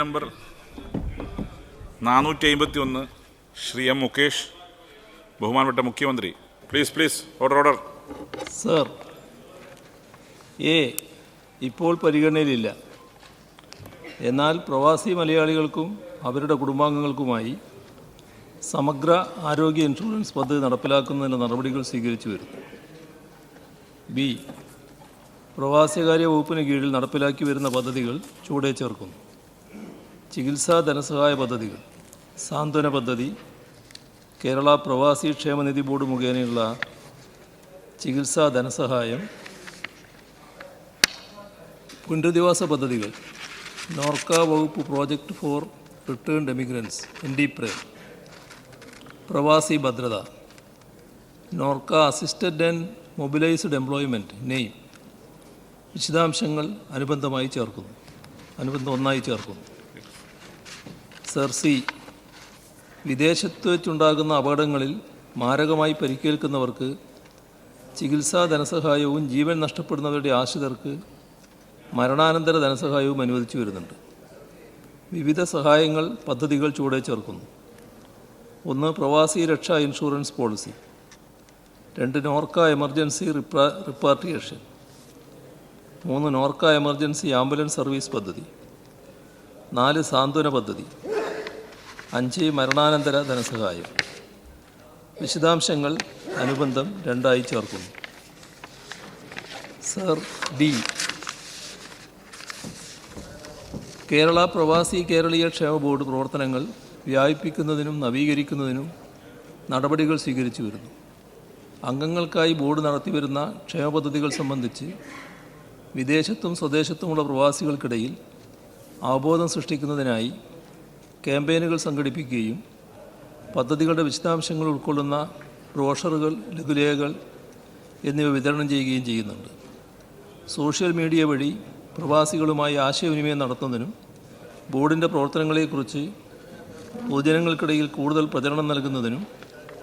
Number നാനൂറ്റി അമ്പത്തി ഒന്ന് ശ്രീ എം മുകേഷ് ബഹുമാനപ്പെട്ട മുഖ്യമന്ത്രി. Please please order order sir A ഇപ്പോൾ പരിഗണനയിലില്ല. എന്നാൽ പ്രവാസി മലയാളികൾക്കും അവരുടെ കുടുംബാംഗങ്ങൾക്കുമായി സമഗ്ര ആരോഗ്യ ഇൻഷുറൻസ് പദ്ധതി നടപ്പിലാക്കുന്നതിന്റെ നടപടികൾ സ്വീകരിച്ചു വരുന്നു ബി പ്രവാസികാര്യ വകുപ്പിന് കീഴിൽ നടപ്പിലാക്കി വരുന്ന പദ്ധതികൾ ചുവടെ ചേർക്കുന്നു. ചികിത്സാ ധനസഹായ പദ്ധതികൾ സാന്ത്വന പദ്ധതി കേരള പ്രവാസി ക്ഷേമനിധി ബോർഡ് മുഖേനയുള്ള ചികിത്സാ ധനസഹായം പുനരധിവാസ പദ്ധതികൾ നോർക്ക വകുപ്പ് project for return emigrants N D PREM പ്രവാസി ഭദ്രത Norka assisted and mobilised employment name വിശദാംശങ്ങൾ അനുബന്ധമായി ചേർക്കുന്നു അനുബന്ധം ഒന്നായി ചേർക്കുന്നു. സർ സി വിദേശത്ത് വെച്ചുണ്ടാകുന്ന അപകടങ്ങളിൽ മാരകമായി പരിക്കേൽക്കുന്നവർക്ക് ചികിത്സാ ധനസഹായവും ജീവൻ നഷ്ടപ്പെടുന്നവരുടെ ആശ്രിതർക്ക് മരണാനന്തര ധനസഹായവും അനുവദിച്ചു വരുന്നുണ്ട്. വിവിധ സഹായങ്ങൾ പദ്ധതികൾ ചുവടെ ചേർക്കുന്നു. ഒന്ന് പ്രവാസി രക്ഷാ ഇൻഷുറൻസ് പോളിസി. രണ്ട് നോർക്ക എമർജൻസി റിപ്രാ റിപ്പാർട്ടിയേഷൻ മൂന്ന് നോർക്ക എമർജൻസി ആംബുലൻസ് സർവീസ് പദ്ധതി. നാല് സാന്ത്വന പദ്ധതി. അഞ്ച് മരണാനന്തര ധനസഹായം. വിശദാംശങ്ങൾ അനുബന്ധം രണ്ടായി ചേർക്കുന്നു. Sir D. കേരള പ്രവാസി കേരളീയ ക്ഷേമ ബോർഡ് പ്രവർത്തനങ്ങൾ വ്യാപിപ്പിക്കുന്നതിനും നവീകരിക്കുന്നതിനും നടപടികൾ സ്വീകരിച്ചു വരുന്നു. അംഗങ്ങൾക്കായി ബോർഡ് നടത്തിവരുന്ന ക്ഷേമ പദ്ധതികൾ സംബന്ധിച്ച് വിദേശത്തും സ്വദേശത്തുമുള്ള പ്രവാസികൾക്കിടയിൽ അവബോധം സൃഷ്ടിക്കുന്നതിനായി ക്യാമ്പയിനുകൾ സംഘടിപ്പിക്കുകയും പദ്ധതികളുടെ വിശദാംശങ്ങൾ ഉൾക്കൊള്ളുന്ന ബ്രോഷറുകൾ ലഘുലേഖകൾ എന്നിവ വിതരണം ചെയ്യുകയും ചെയ്യുന്നുണ്ട്. സോഷ്യൽ മീഡിയ വഴി പ്രവാസികളുമായി ആശയവിനിമയം നടത്തുന്നതിനും ബോർഡിന്റെ പ്രവർത്തനങ്ങളെക്കുറിച്ച് പൊതുജനങ്ങൾക്കിടയിൽ കൂടുതൽ പ്രചരണം നൽകുന്നതിനും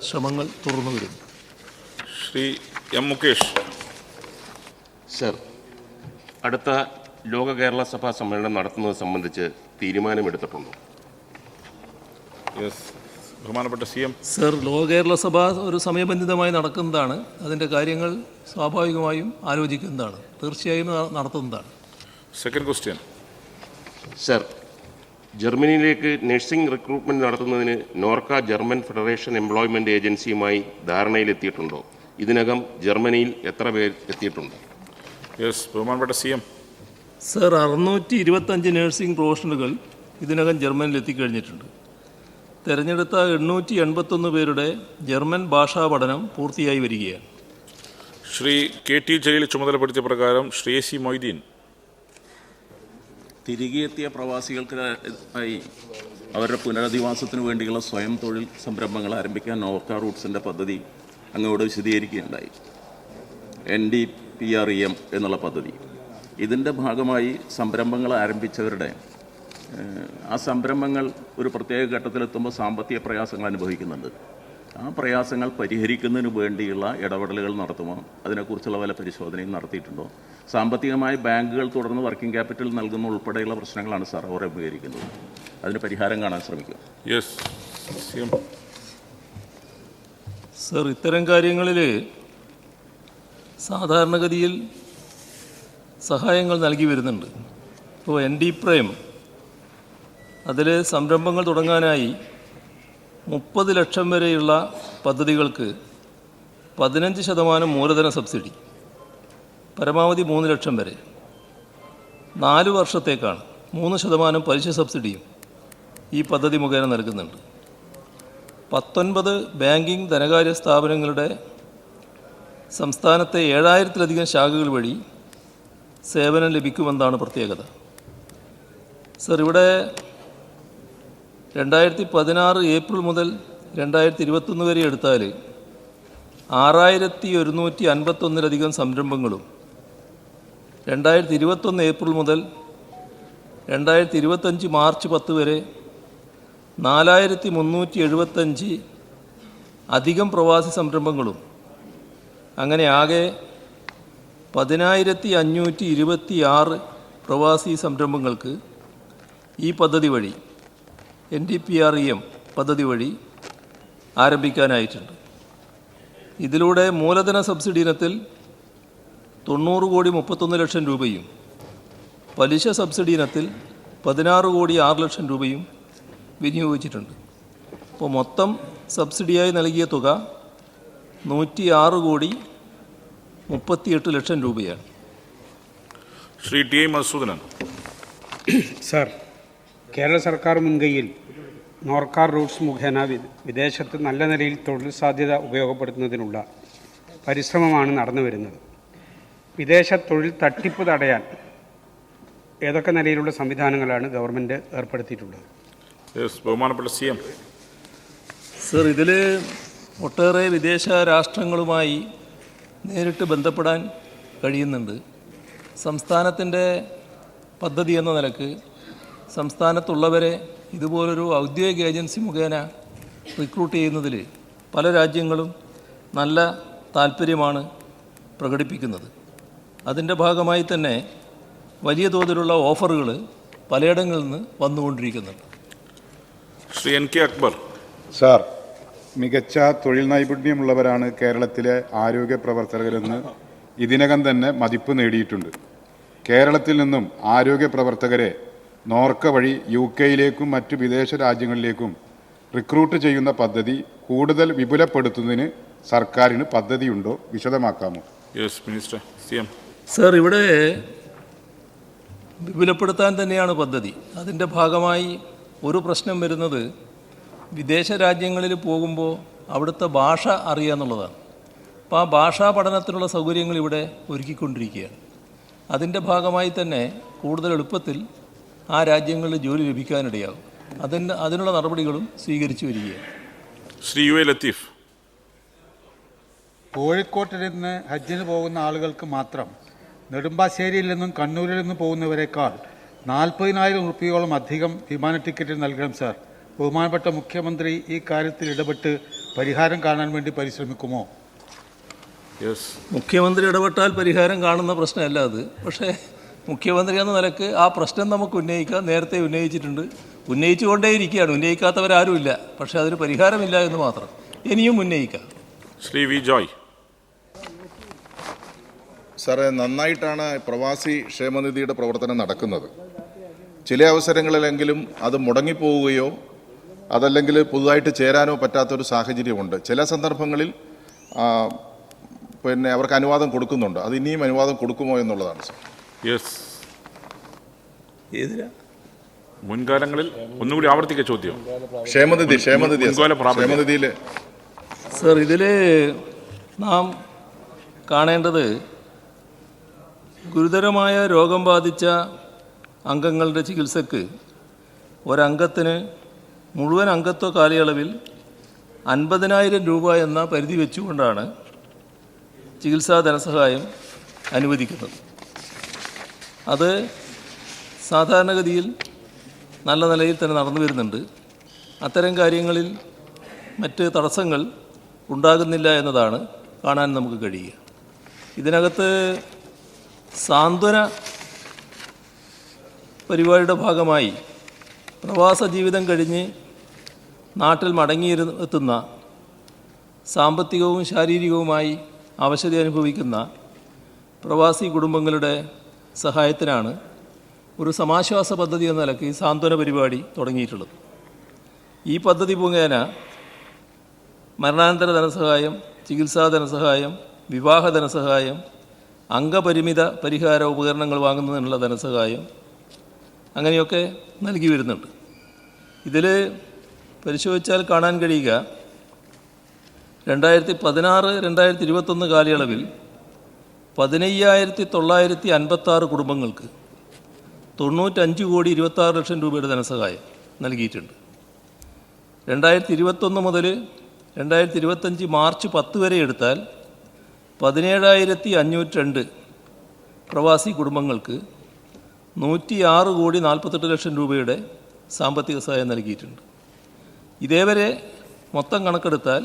ശ്രമങ്ങൾ തുറന്നു വരുന്നു. ശ്രീ എം മുകേഷ്. സർ അടുത്ത ലോക കേരള സഭാ സമ്മേളനം നടത്തുന്നത് സംബന്ധിച്ച് തീരുമാനമെടുത്തിട്ടുണ്ടോ? യെസ് ബഹുമാനപ്പെട്ട C M. Sir Loka Kerala Sabha ഒരു സമയബന്ധിതമായി നടക്കുന്നതാണ്. അതിന്റെ കാര്യങ്ങൾ സ്വാഭാവികമായും ആലോചിക്കുന്നതാണ്. തീർച്ചയായും നടത്തുന്നതാണ്. സെക്കൻഡ് ക്വസ്റ്റ്യൻ സർ ജർമ്മനിയിലേക്ക് നഴ്സിംഗ് റിക്രൂട്ട്മെന്റ് നടത്തുന്നതിന് നോർക്ക ജർമ്മൻ ഫെഡറേഷൻ എംപ്ലോയ്മെന്റ് ഏജൻസിയുമായി ധാരണയിലെത്തിയിട്ടുണ്ടോ? ഇതിനകം ജർമ്മനിയിൽ എത്ര പേർ എത്തിയിട്ടുണ്ട്? യെസ് ബഹുമാനപ്പെട്ട സി എം. സർ അറുന്നൂറ്റി ഇരുപത്തഞ്ച് നഴ്സിംഗ് പ്രൊഫഷണലുകൾ ഇതിനകം ജർമ്മനിയിൽ എത്തിക്കഴിഞ്ഞിട്ടുണ്ട്. തിരഞ്ഞെടുത്ത എണ്ണൂറ്റി എൺപത്തൊന്ന് പേരുടെ ജർമ്മൻ ഭാഷാ പഠനം പൂർത്തിയായി വരികയാണ്. ശ്രീ കെ ടി ജലീൽ ചുമതലപ്പെടുത്തിയ പ്രകാരം ശ്രീ സി മൊയ്തീൻ തിരികെ എത്തിയ പ്രവാസികൾക്ക് ആയി അവരുടെ പുനരധിവാസത്തിന് വേണ്ടിയുള്ള സ്വയം തൊഴിൽ സംരംഭങ്ങൾ ആരംഭിക്കാൻ നോർക്ക റൂട്ട്സിന്റെ പദ്ധതി അങ്ങോട്ട് വിശദീകരിക്കുകയുണ്ടായി. N D P R E M എന്നുള്ള പദ്ധതി. ഇതിന്റെ ഭാഗമായി സംരംഭങ്ങൾ ആരംഭിച്ചവരുടെ ആ സംരംഭങ്ങൾ ഒരു പ്രത്യേക ഘട്ടത്തിലെത്തുമ്പോൾ സാമ്പത്തിക പ്രയാസങ്ങൾ അനുഭവിക്കുന്നുണ്ട്. ആ പ്രയാസങ്ങൾ പരിഹരിക്കുന്നതിന് വേണ്ടിയുള്ള ഇടപെടലുകൾ നടത്തുമോ? അതിനെക്കുറിച്ചുള്ള വല്ല പരിശോധനയും നടത്തിയിട്ടുണ്ടോ? സാമ്പത്തികമായി ബാങ്കുകൾ തുടർന്ന് വർക്കിംഗ് ക്യാപിറ്റൽ നൽകുന്ന ഉൾപ്പെടെയുള്ള പ്രശ്നങ്ങളാണ് സാർ അവർ അഭിമുഖീകരിക്കുന്നത് അതിന് പരിഹാരം കാണാൻ ശ്രമിക്കും. യെസ് സർ ഇത്തരം കാര്യങ്ങളിൽ സാധാരണഗതിയിൽ സഹായങ്ങൾ നൽകി വരുന്നുണ്ട്. ഇപ്പോൾ എൻ ഡി പ്രേം അതിൽ സംരംഭങ്ങൾ തുടങ്ങാനായി മുപ്പത് ലക്ഷം വരെയുള്ള പദ്ധതികൾക്ക് പതിനഞ്ച് ശതമാനം മൂലധന സബ്സിഡി. പരമാവധി മൂന്ന് ലക്ഷം വരെ. നാല് വർഷത്തേക്കാണ്. മൂന്ന് ശതമാനം പലിശ സബ്സിഡിയും ഈ പദ്ധതി മുഖേന നൽകുന്നുണ്ട്. പത്തൊൻപത് ബാങ്കിംഗ് ധനകാര്യ സ്ഥാപനങ്ങളുടെ സംസ്ഥാനത്തെ ഏഴായിരത്തിലധികം ശാഖകൾ വഴി സേവനം ലഭിക്കുമെന്നാണ് പ്രത്യേകത. സർ ഇവിടെ രണ്ടായിരത്തി പതിനാറ് ഏപ്രിൽ മുതൽ രണ്ടായിരത്തി ഇരുപത്തൊന്ന് വരെ എടുത്താൽ ആറായിരത്തി ഒരുന്നൂറ്റി അൻപത്തൊന്നിലധികം സംരംഭങ്ങളും. രണ്ടായിരത്തി ഇരുപത്തൊന്ന് ഏപ്രിൽ മുതൽ രണ്ടായിരത്തി ഇരുപത്തഞ്ച് മാർച്ച് പത്ത് വരെ നാലായിരത്തി മുന്നൂറ്റി എഴുപത്തഞ്ച് അധികം പ്രവാസി സംരംഭങ്ങളും. അങ്ങനെ ആകെ പതിനായിരത്തി അഞ്ഞൂറ്റി ഇരുപത്തി ആറ് പ്രവാസി സംരംഭങ്ങൾക്ക് ഈ പദ്ധതി വഴി N D P R E M പദ്ധതി വഴി ആരംഭിക്കാനായിട്ടുണ്ട്. ഇതിലൂടെ മൂലധന സബ്സിഡി ഇനത്തിൽ തൊണ്ണൂറ് കോടി മുപ്പത്തൊന്ന് ലക്ഷം രൂപയും പലിശ സബ്സിഡി ഇനത്തിൽ പതിനാറ് കോടി ആറ് ലക്ഷം രൂപയും വിനിയോഗിച്ചിട്ടുണ്ട്. അപ്പോൾ മൊത്തം സബ്സിഡിയായി നൽകിയ തുക നൂറ്റി ആറ് കോടി മുപ്പത്തിയെട്ട് ലക്ഷം രൂപയാണ്. Shri T I sir sir Kerala സർക്കാർ മുൻകൈയിൽ നോർക്കാർ റൂട്ട്സ് മുഖേന വിദേശത്ത് നല്ല നിലയിൽ തൊഴിൽ സാധ്യത ഉപയോഗപ്പെടുത്തുന്നതിനുള്ള പരിശ്രമമാണ് നടന്നു വരുന്നത്. വിദേശ തൊഴിൽ തട്ടിപ്പ് തടയാൻ ഏതൊക്കെ നിലയിലുള്ള സംവിധാനങ്ങളാണ് ഗവൺമെന്റ് ഏർപ്പെടുത്തിയിട്ടുള്ളത്? യെസ് ബഹുമാനപ്പെട്ട സി എം. സർ ഇതിൽ ഒട്ടേറെ വിദേശ രാഷ്ട്രങ്ങളുമായി നേരിട്ട് ബന്ധപ്പെടാൻ കഴിയുന്നുണ്ട്. സംസ്ഥാനത്തിന്റെ പദ്ധതി എന്ന നിലയ്ക്ക് സംസ്ഥാനത്തുള്ളവരെ ഇതുപോലൊരു ഔദ്യോഗിക ഏജൻസി മുഖേന റിക്രൂട്ട് ചെയ്യുന്നതിൽ പല രാജ്യങ്ങളും നല്ല താല്പര്യമാണ് പ്രകടിപ്പിക്കുന്നത്. അതിന്റെ ഭാഗമായി തന്നെ വലിയ തോതിലുള്ള ഓഫറുകൾ പലയിടങ്ങളിൽ നിന്ന് വന്നുകൊണ്ടിരിക്കുന്നുണ്ട്. Shri N K Akbar. Sir മികച്ച തൊഴിൽ നൈപുണ്യമുള്ളവരാണ് കേരളത്തിലെ ആരോഗ്യ പ്രവർത്തകരെന്ന് ഇതിനകം തന്നെ മതിപ്പ് നേടിയിട്ടുണ്ട്. കേരളത്തിൽ നിന്നും ആരോഗ്യ പ്രവർത്തകരെ നോർക്ക വഴി യു കെയിലേക്കും മറ്റു വിദേശ രാജ്യങ്ങളിലേക്കും റിക്രൂട്ട് ചെയ്യുന്ന പദ്ധതി കൂടുതൽ വിപുലപ്പെടുത്തുന്നതിന് സർക്കാരിന് പദ്ധതിയുണ്ടോ വിശദമാക്കാമോ? Yes minister C M sir ഇവിടെ വിപുലപ്പെടുത്താൻ തന്നെയാണ് പദ്ധതി. അതിന്റെ ഭാഗമായി ഒരു പ്രശ്നം വരുന്നത് വിദേശ രാജ്യങ്ങളിൽ പോകുമ്പോൾ അവിടുത്തെ ഭാഷ അറിയുക എന്നുള്ളതാണ്. അപ്പോൾ ആ ഭാഷാ പഠനത്തിനുള്ള സൗകര്യങ്ങൾ ഇവിടെ ഒരുക്കിക്കൊണ്ടിരിക്കുകയാണ്. അതിന്റെ ഭാഗമായി തന്നെ കൂടുതൽ എളുപ്പത്തിൽ ആ രാജ്യങ്ങളിൽ ജോലി ലഭിക്കാനിടയാകും. അതിന് അതിനുള്ള നടപടികളും സ്വീകരിച്ചു വരികയാണ്. Shri U A Latheef. കോഴിക്കോട്ടിൽ നിന്ന് ഹജ്ജിന് പോകുന്ന ആളുകൾക്ക് മാത്രം നെടുമ്പാശ്ശേരിയിൽ നിന്നും കണ്ണൂരിൽ നിന്നും പോകുന്നവരെക്കാൾ നാൽപ്പതിനായിരം റുപ്യയോളം അധികം വിമാന ടിക്കറ്റ് നൽകണം സാർ. ബഹുമാനപ്പെട്ട മുഖ്യമന്ത്രി ഈ കാര്യത്തിൽ ഇടപെട്ട് പരിഹാരം കാണാൻ വേണ്ടി പരിശ്രമിക്കുമോ? യെസ് മുഖ്യമന്ത്രി ഇടപെട്ടാൽ പരിഹാരം കാണുന്ന പ്രശ്നമല്ല അത്. പക്ഷേ മുഖ്യമന്ത്രി എന്ന നിലയ്ക്ക് ആ പ്രശ്നം നമുക്ക് ഉന്നയിക്കാം നേരത്തെ ഉന്നയിച്ചിട്ടുണ്ട്. ഉന്നയിച്ചുകൊണ്ടേയിരിക്കുകയാണ്. ഉന്നയിക്കാത്തവരാരുമില്ല. പക്ഷേ അതിന് പരിഹാരമില്ല എന്ന് മാത്രം. ഇനിയും ഉന്നയിക്കാം. ശ്രീ വി ജോയ്. സാറേ നന്നായിട്ടാണ് പ്രവാസി ക്ഷേമനിധിയുടെ പ്രവർത്തനം നടക്കുന്നത്. ചില അവസരങ്ങളിലെങ്കിലും അത് മുടങ്ങിപ്പോവുകയോ അതല്ലെങ്കിൽ പുതുതായിട്ട് ചേരാനോ പറ്റാത്തൊരു സാഹചര്യമുണ്ട്. ചില സന്ദർഭങ്ങളിൽ പിന്നെ അവർക്ക് അനുവാദം കൊടുക്കുന്നുണ്ട്. അത് ഇനിയും അനുവാദം കൊടുക്കുമോ എന്നുള്ളതാണ് സാർ. യെസ് ഏതിനാ? മുൻകാലങ്ങളിൽ ഒന്നുകൂടി ആവർത്തിക്ക ചോദ്യം. ക്ഷേമനിധി ക്ഷേമനിധി. മുൻകാല പ്രാബല്യം. ക്ഷേമനിധിയിൽ സർ ഇതിൽ നാം കാണേണ്ടത് ഗുരുതരമായ രോഗം ബാധിച്ച അംഗങ്ങളുടെ ചികിത്സക്ക് ഒരംഗത്തിന് മുഴുവൻ അംഗത്വ കാലയളവിൽ അൻപതിനായിരം രൂപ എന്ന പരിധി വെച്ചുകൊണ്ടാണ് ചികിത്സാ ധനസഹായം അനുവദിക്കുന്നത്. അത് സാധാരണഗതിയിൽ നല്ല നിലയിൽ തന്നെ നടന്നു വരുന്നുണ്ട്. അത്തരം കാര്യങ്ങളിൽ മറ്റ് തടസ്സങ്ങൾ ഉണ്ടാകുന്നില്ല എന്നതാണ് കാണാൻ നമുക്ക് കഴിയുക. ഇതിനകത്ത് സാന്ത്വന പരിപാടിയുടെ ഭാഗമായി പ്രവാസ ജീവിതം കഴിഞ്ഞ് നാട്ടിൽ മടങ്ങിയിരു എത്തുന്ന സാമ്പത്തികവും ശാരീരികവുമായി അവശത അനുഭവിക്കുന്ന പ്രവാസി കുടുംബങ്ങളുടെ സഹായത്തിനാണ് ഒരു സമാശ്വാസ പദ്ധതി എന്ന നിലയ്ക്ക് ഈ സാന്ത്വന പരിപാടി തുടങ്ങിയിട്ടുള്ളത്. ഈ പദ്ധതി മുഖേന മരണാനന്തര ധനസഹായം ചികിത്സാ ധനസഹായം വിവാഹ ധനസഹായം അംഗപരിമിത പരിഹാര ഉപകരണങ്ങൾ വാങ്ങുന്നതിനുള്ള ധനസഹായം അങ്ങനെയൊക്കെ നൽകി വരുന്നുണ്ട്. ഇതിൽ പരിശോധിച്ചാൽ കാണാൻ കഴിയുക രണ്ടായിരത്തി പതിനാറ് രണ്ടായിരത്തി ഇരുപത്തൊന്ന് കാലയളവിൽ പതിനയ്യായിരത്തി തൊള്ളായിരത്തി അൻപത്താറ് കുടുംബങ്ങൾക്ക് തൊണ്ണൂറ്റഞ്ച് കോടി ഇരുപത്താറ് ലക്ഷം രൂപയുടെ ധനസഹായം നൽകിയിട്ടുണ്ട്. രണ്ടായിരത്തി ഇരുപത്തൊന്ന് മുതൽ രണ്ടായിരത്തി ഇരുപത്തഞ്ച് മാർച്ച് പത്ത് വരെ എടുത്താൽ പതിനേഴായിരത്തി അഞ്ഞൂറ്റി രണ്ട് പ്രവാസി കുടുംബങ്ങൾക്ക് നൂറ്റി ആറ് കോടി നാൽപ്പത്തെട്ട് ലക്ഷം രൂപയുടെ സാമ്പത്തിക സഹായം നൽകിയിട്ടുണ്ട്. ഇതേവരെ മൊത്തം കണക്കെടുത്താൽ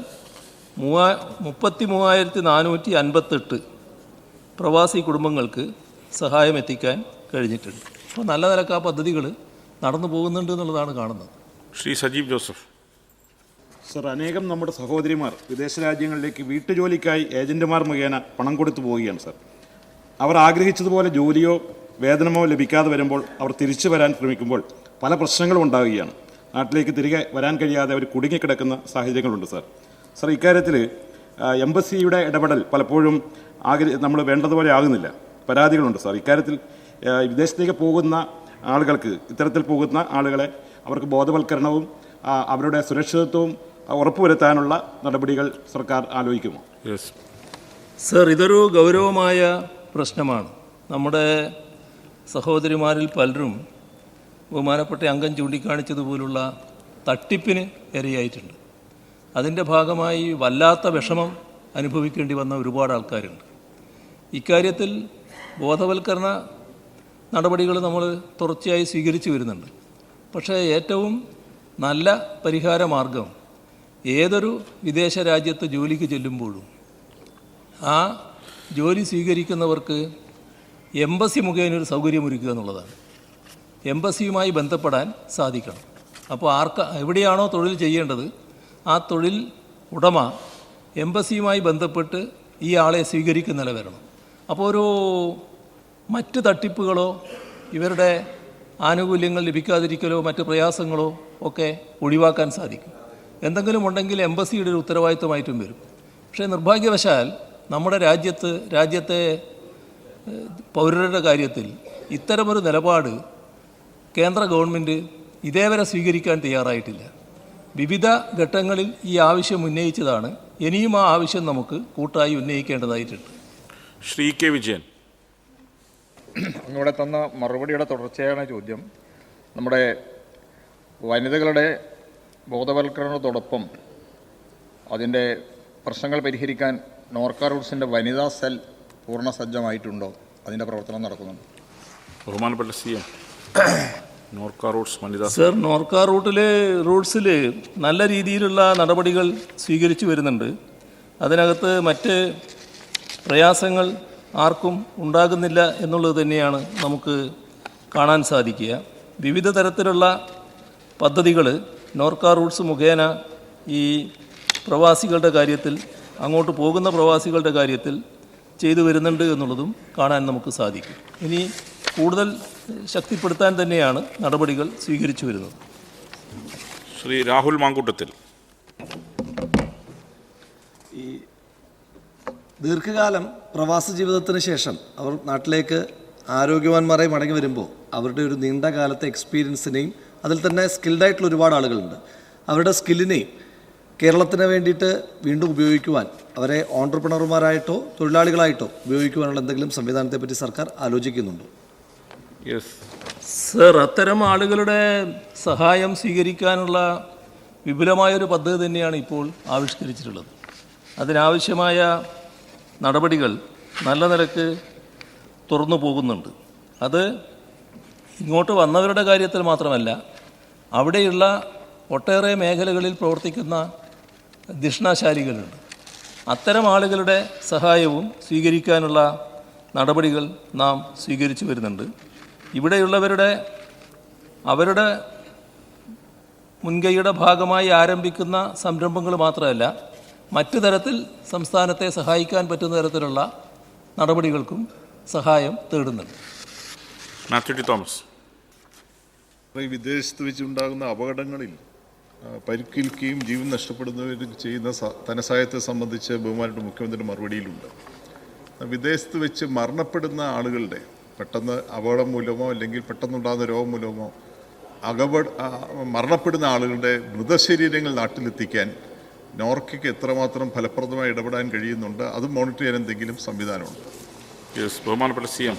മൂവാ മുപ്പത്തി മൂവായിരത്തി നാനൂറ്റി അൻപത്തെട്ട് പ്രവാസി കുടുംബങ്ങൾക്ക് സഹായം എത്തിക്കാൻ കഴിഞ്ഞിട്ടുണ്ട്. അപ്പോൾ നല്ല നിലയ്ക്ക് ആ പദ്ധതികൾ നടന്നു പോകുന്നുണ്ട് എന്നുള്ളതാണ് കാണുന്നത്. ശ്രീ സജീവ് ജോസഫ്. സർ അനേകം നമ്മുടെ സഹോദരിമാർ വിദേശ രാജ്യങ്ങളിലേക്ക് വീട്ടുജോലിക്കായി ഏജന്റുമാർ മുഖേന പണം കൊടുത്തു പോവുകയാണ് സർ. അവർ ആഗ്രഹിച്ചതുപോലെ ജോലിയോ വേതനമോ ലഭിക്കാതെ വരുമ്പോൾ അവർ തിരിച്ചു വരാൻ ശ്രമിക്കുമ്പോൾ പല പ്രശ്നങ്ങളും ഉണ്ടാവുകയാണ്. നാട്ടിലേക്ക് തിരികെ വരാൻ കഴിയാതെ അവർ കുടുങ്ങിക്കിടക്കുന്ന സാഹചര്യങ്ങളുണ്ട് സർ. സർ ഇക്കാര്യത്തിൽ എംബസിയുടെ ഇടപെടൽ പലപ്പോഴും ആഗ്ര നമ്മൾ വേണ്ടതുപോലെ ആകുന്നില്ല. പരാതികളുണ്ട് സാർ. ഇക്കാര്യത്തിൽ വിദേശത്തേക്ക് പോകുന്ന ആളുകൾക്ക് ഇത്തരത്തിൽ പോകുന്ന ആളുകളെ അവർക്ക് ബോധവൽക്കരണവും അവരുടെ സുരക്ഷിതത്വവും ഉറപ്പുവരുത്താനുള്ള നടപടികൾ സർക്കാർ ആലോചിക്കുമോ? യെസ് സർ ഇതൊരു ഗൗരവമായ പ്രശ്നമാണ്. നമ്മുടെ സഹോദരിമാരിൽ പലരും ബഹുമാനപ്പെട്ട അംഗം ചൂണ്ടിക്കാണിച്ചതുപോലുള്ള തട്ടിപ്പിന് ഇരയായിട്ടുണ്ട് അതിന്റെ ഭാഗമായി വല്ലാത്ത വിഷമം അനുഭവിക്കേണ്ടി വന്ന ഒരുപാട് ആൾക്കാരുണ്ട്. ഇക്കാര്യത്തിൽ ബോധവൽക്കരണ നടപടികൾ നമ്മൾ തുടർച്ചയായി സ്വീകരിച്ചു വരുന്നുണ്ട്. പക്ഷേ ഏറ്റവും നല്ല പരിഹാര മാർഗം ഏതൊരു വിദേശ രാജ്യത്ത് ജോലിക്ക് ചെല്ലുമ്പോഴും ആ ജോലി സ്വീകരിക്കുന്നവർക്ക് എംബസി മുഖേന ഒരു സൗകര്യമൊരുക്കുക എന്നുള്ളതാണ്. എംബസിയുമായി ബന്ധപ്പെടാൻ സാധിക്കണം. അപ്പോൾ ആർക്ക എവിടെയാണോ തൊഴിൽ ചെയ്യേണ്ടത് ആ തൊഴിൽ ഉടമ എംബസിയുമായി ബന്ധപ്പെട്ട് ഈ ആളെ സ്വീകരിക്കുന്ന നില വരണം. അപ്പോൾ ഒരു മറ്റ് തട്ടിപ്പുകളോ ഇവരുടെ ആനുകൂല്യങ്ങൾ ലഭിക്കാതിരിക്കലോ മറ്റ് പ്രയാസങ്ങളോ ഒക്കെ ഒഴിവാക്കാൻ സാധിക്കും. എന്തെങ്കിലും ഉണ്ടെങ്കിൽ എംബസിയുടെ ഒരു ഉത്തരവാദിത്വമായിട്ടും വരും. പക്ഷേ നിർഭാഗ്യവശാൽ നമ്മുടെ രാജ്യത്ത് രാജ്യത്തെ പൗരരുടെ കാര്യത്തിൽ ഇത്തരമൊരു നിലപാട് കേന്ദ്ര ഗവൺമെന്റ് ഇതേവരെ സ്വീകരിക്കാൻ തയ്യാറായിട്ടില്ല. വിവിധ ഘട്ടങ്ങളിൽ ഈ ആവശ്യം ഉന്നയിച്ചതാണ്. ഇനിയും ആ ആവശ്യം നമുക്ക് കൂട്ടായി ഉന്നയിക്കേണ്ടതായിട്ടുണ്ട്. ശ്രീ കെ വിജയൻ. ഇവിടെ തന്ന മറുപടിയുടെ തുടർച്ചയാണ് ചോദ്യം. നമ്മുടെ വനിതകളുടെ ബോധവൽക്കരണത്തോടൊപ്പം അതിന്റെ പ്രശ്നങ്ങൾ പരിഹരിക്കാൻ നോർക്ക റൂട്ട്സിന്റെ വനിതാ സെൽ പൂർണ സജ്ജമായിട്ടുണ്ടോ അതിന്റെ പ്രവർത്തനം നടക്കുന്നുണ്ട്. ബഹുമാനപ്പെട്ട സി എം. നോർക്ക റൂട്ട്സ് വനിതാ സർ നോർക്ക റൂട്ടിലെ റൂട്ട്സിൽ നല്ല രീതിയിലുള്ള നടപടികൾ സ്വീകരിച്ചു വരുന്നുണ്ട്. അതിനകത്ത് മറ്റ് പ്രയാസങ്ങൾ ആർക്കും ഉണ്ടാകുന്നില്ല എന്നുള്ളത് തന്നെയാണ് നമുക്ക് കാണാൻ സാധിക്കുക. വിവിധ തരത്തിലുള്ള പദ്ധതികൾ നോർക്ക റൂട്ട്സ് മുഖേന ഈ പ്രവാസികളുടെ കാര്യത്തിൽ അങ്ങോട്ട് പോകുന്ന പ്രവാസികളുടെ കാര്യത്തിൽ ചെയ്തു വരുന്നുണ്ട് എന്നുള്ളതും കാണാൻ നമുക്ക് സാധിക്കും. ഇനി കൂടുതൽ ശക്തിപ്പെടുത്താൻ തന്നെയാണ് നടപടികൾ സ്വീകരിച്ചു വരുന്നത്. ശ്രീ രാഹുൽ മാങ്കൂട്ടത്തിൽ. ദീർഘകാലം പ്രവാസ ജീവിതത്തിന് ശേഷം അവർ നാട്ടിലേക്ക് ആരോഗ്യവാന്മാരായി മടങ്ങി വരുമ്പോൾ അവരുടെ ഒരു നീണ്ട കാലത്തെ എക്സ്പീരിയൻസിനെയും അതിൽ തന്നെ സ്കിൽഡായിട്ടുള്ള ഒരുപാട് ആളുകളുണ്ട്. അവരുടെ സ്കില്ലിനെയും കേരളത്തിന് വേണ്ടിയിട്ട് വീണ്ടും ഉപയോഗിക്കുവാൻ അവരെ ഓണ്ടർപ്രണർമാരായിട്ടോ തൊഴിലാളികളായിട്ടോ ഉപയോഗിക്കുവാനുള്ള എന്തെങ്കിലും സംവിധാനത്തെപ്പറ്റി സർക്കാർ ആലോചിക്കുന്നുണ്ടോ? യെസ് സർ അത്തരം ആളുകളുടെ സഹായം സ്വീകരിക്കാനുള്ള വിപുലമായൊരു പദ്ധതി തന്നെയാണ് ഇപ്പോൾ ആവിഷ്കരിച്ചിട്ടുള്ളത്. അതിനാവശ്യമായ നടപടികൾ നല്ല നിലയ്ക്ക് തുറന്നു പോകുന്നുണ്ട്. അത് ഇങ്ങോട്ട് വന്നവരുടെ കാര്യത്തിൽ മാത്രമല്ല അവിടെയുള്ള ഒട്ടേറെ മേഖലകളിൽ പ്രവർത്തിക്കുന്ന ദിഷ്ണാശാലികളുണ്ട് അത്തരം ആളുകളുടെ സഹായവും സ്വീകരിക്കാനുള്ള നടപടികൾ നാം സ്വീകരിച്ചു വരുന്നുണ്ട്. ഇവിടെയുള്ളവരുടെ അവരുടെ മുൻകൈയുടെ ഭാഗമായി ആരംഭിക്കുന്ന സംരംഭങ്ങൾ മാത്രമല്ല മറ്റു തരത്തിൽ സംസ്ഥാനത്തെ സഹായിക്കാൻ പറ്റുന്ന തരത്തിലുള്ള നടപടികൾക്കും സഹായം തേടുന്നുണ്ട്. മാത്യു ടി തോമസ്. വിദേശത്ത് വെച്ചുണ്ടാകുന്ന അപകടങ്ങളിൽ പരിക്കേൽക്കുകയും ജീവൻ നഷ്ടപ്പെടുന്നവരും ചെയ്യുന്ന ധനസഹായത്തെ സംബന്ധിച്ച് ബഹുമാനപ്പെട്ട മുഖ്യമന്ത്രി മറുപടിയിലുണ്ട്. വിദേശത്ത് വെച്ച് മരണപ്പെടുന്ന ആളുകളുടെ പെട്ടെന്ന് അപകടം മൂലമോ അല്ലെങ്കിൽ പെട്ടെന്നുണ്ടാകുന്ന രോഗം മൂലമോ അകപ മരണപ്പെടുന്ന ആളുകളുടെ മൃതശരീരങ്ങൾ നാട്ടിലെത്തിക്കാൻ നോർക്കയ്ക്ക് എത്രമാത്രം ഫലപ്രദമായി ഇടപെടാൻ കഴിയുന്നുണ്ട് അത് മോണിറ്റർ ചെയ്യാൻ എന്തെങ്കിലും സംവിധാനമുണ്ട്? ബഹുമാനപ്പെട്ട സി എം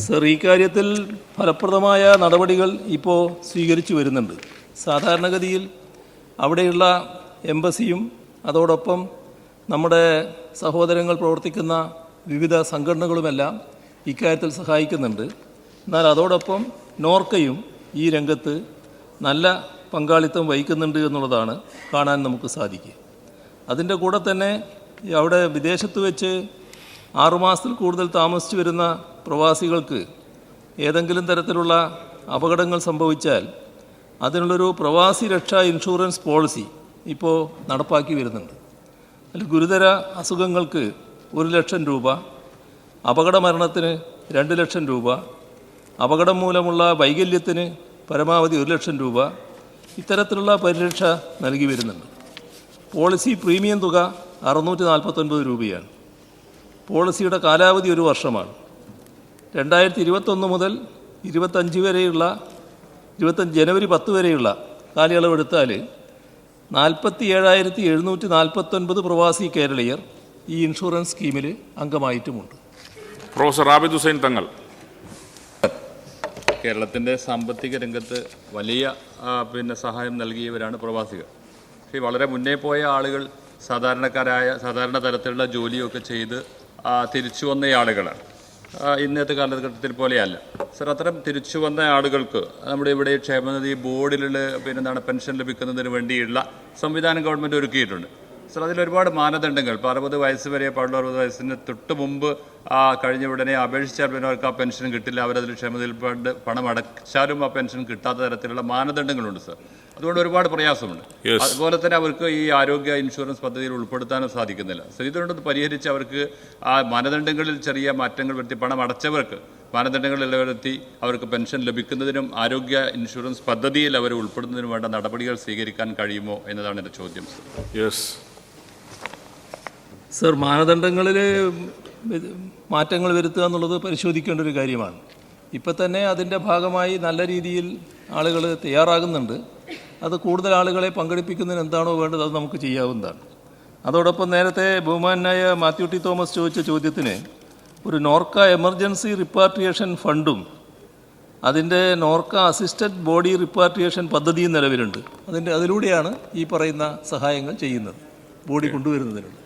സർ ഈ കാര്യത്തിൽ ഫലപ്രദമായ നടപടികൾ ഇപ്പോൾ സ്വീകരിച്ചു വരുന്നുണ്ട്. സാധാരണഗതിയിൽ അവിടെയുള്ള എംബസിയും അതോടൊപ്പം നമ്മുടെ സഹോദരങ്ങൾ പ്രവർത്തിക്കുന്ന വിവിധ സംഘടനകളുമെല്ലാം ഇക്കാര്യത്തിൽ സഹായിക്കുന്നുണ്ട്. എന്നാൽ അതോടൊപ്പം നോർക്കയും ഈ രംഗത്ത് നല്ല പങ്കാളിത്തം വഹിക്കുന്നുണ്ട് എന്നുള്ളതാണ് കാണാൻ നമുക്ക് സാധിക്കുക. അതിന്റെ കൂടെ തന്നെ അവിടെ വിദേശത്ത് വെച്ച് ആറുമാസത്തിൽ കൂടുതൽ താമസിച്ചു വരുന്ന പ്രവാസികൾക്ക് ഏതെങ്കിലും തരത്തിലുള്ള അപകടങ്ങൾ സംഭവിച്ചാൽ അതിനുള്ളൊരു പ്രവാസി രക്ഷാ ഇൻഷുറൻസ് പോളിസി ഇപ്പോൾ നടപ്പാക്കി വരുന്നുണ്ട്. അതിൽ ഗുരുതര അസുഖങ്ങൾക്ക് ഒരു ലക്ഷം രൂപ അപകട മരണത്തിന് രണ്ട് ലക്ഷം രൂപ അപകടം മൂലമുള്ള വൈകല്യത്തിന് പരമാവധി ഒരു ലക്ഷം രൂപ ഇത്തരത്തിലുള്ള പരിരക്ഷ നൽകി വരുന്നുണ്ട്. പോളിസി പ്രീമിയം തുക അറുന്നൂറ്റി നാൽപ്പത്തൊൻപത് രൂപയാണ്. പോളിസിയുടെ കാലാവധി ഒരു വർഷമാണ്. രണ്ടായിരത്തി ഇരുപത്തൊന്ന് മുതൽ ഇരുപത്തഞ്ച് വരെയുള്ള ഇരുപത്തഞ്ച് ജനുവരി പത്ത് വരെയുള്ള കാലയളവ് എടുത്താൽ നാൽപ്പത്തി ഏഴായിരത്തി എഴുന്നൂറ്റി നാൽപ്പത്തൊൻപത് പ്രവാസി കേരളീയർ ഈ ഇൻഷുറൻസ് സ്കീമിൽ അംഗമായിട്ടുമുണ്ട്. പ്രൊഫസർ ആബിദ് ഹുസൈൻ തങ്ങൾ. കേരളത്തിന്റെ സാമ്പത്തിക രംഗത്ത് വലിയ പിന്നെ സഹായം നൽകിയവരാണ് പ്രവാസികൾ. പക്ഷേ വളരെ മുന്നേ പോയ ആളുകൾ സാധാരണക്കാരായ സാധാരണ തരത്തിലുള്ള ജോലിയൊക്കെ ചെയ്ത് തിരിച്ചു വന്ന ആളുകളാണ്. ഇന്നത്തെ കാലഘട്ടത്തിൽ പോലെയല്ല. സർ അത്തരം തിരിച്ചു വന്ന ആളുകൾക്ക് നമ്മുടെ ഇവിടെ ക്ഷേമനിധി ബോർഡിലുള്ള പിന്നെ എന്താണ് പെൻഷൻ ലഭിക്കുന്നതിന് വേണ്ടിയുള്ള സംവിധാനം ഗവൺമെന്റ് ഒരുക്കിയിട്ടുണ്ട്. സർ അതിൽ ഒരുപാട് മാനദണ്ഡങ്ങൾ. ഇപ്പോൾ അറുപത് വയസ്സ് വരെ പാടുള്ള അറുപത് വയസ്സിന് തൊട്ട് മുമ്പ് ആ കഴിഞ്ഞ ഉടനെ അപേക്ഷിച്ചാൽ പിന്നെ അവർക്ക് ആ പെൻഷൻ കിട്ടില്ല. അവരതിൽ ക്ഷമതയിൽ പണ്ട് പണം അടച്ചാലും ആ പെൻഷൻ കിട്ടാത്ത തരത്തിലുള്ള മാനദണ്ഡങ്ങളുണ്ട് സർ. അതുകൊണ്ട് ഒരുപാട് പ്രയാസമുണ്ട്. അതുപോലെ തന്നെ അവർക്ക് ഈ ആരോഗ്യ ഇൻഷുറൻസ് പദ്ധതിയിൽ ഉൾപ്പെടുത്താനും സാധിക്കുന്നില്ല. സോ ഇതുകൊണ്ട് പരിഹരിച്ച് അവർക്ക് ആ മാനദണ്ഡങ്ങളിൽ ചെറിയ മാറ്റങ്ങൾ വരുത്തി പണം അടച്ചവർക്ക് മാനദണ്ഡങ്ങൾ നിലനിർത്തി അവർക്ക് പെൻഷൻ ലഭിക്കുന്നതിനും ആരോഗ്യ ഇൻഷുറൻസ് പദ്ധതിയിൽ അവർ ഉൾപ്പെടുന്നതിനും വേണ്ട നടപടികൾ സ്വീകരിക്കാൻ കഴിയുമോ എന്നതാണ് എന്റെ ചോദ്യം സർ. യെസ് സർ മാനദണ്ഡങ്ങളിൽ മാറ്റങ്ങൾ വരുത്തുക എന്നുള്ളത് പരിശോധിക്കേണ്ട ഒരു കാര്യമാണ്. ഇപ്പം തന്നെ അതിന്റെ ഭാഗമായി നല്ല രീതിയിൽ ആളുകൾ തയ്യാറാകുന്നുണ്ട്. അത് കൂടുതൽ ആളുകളെ പങ്കെടുപ്പിക്കുന്നതിന് എന്താണോ വേണ്ടത് അത് നമുക്ക് ചെയ്യാവുന്നതാണ്. അതോടൊപ്പം നേരത്തെ ബഹുമാനായ മാത്യു ടി തോമസ് ചോദിച്ച ചോദ്യത്തിന് ഒരു നോർക്ക എമർജൻസി റിപ്പാട്രിയേഷൻ ഫണ്ടും അതിന്റെ നോർക്ക അസിസ്റ്റഡ് ബോഡി റിപ്പാട്രിയേഷൻ പദ്ധതിയും നിലവിലുണ്ട്. അതിന്റെ അതിലൂടെയാണ് ഈ പറയുന്ന സഹായങ്ങൾ ചെയ്യുന്നത്. ബോഡി കൊണ്ടുവരുന്നതിനുള്ള.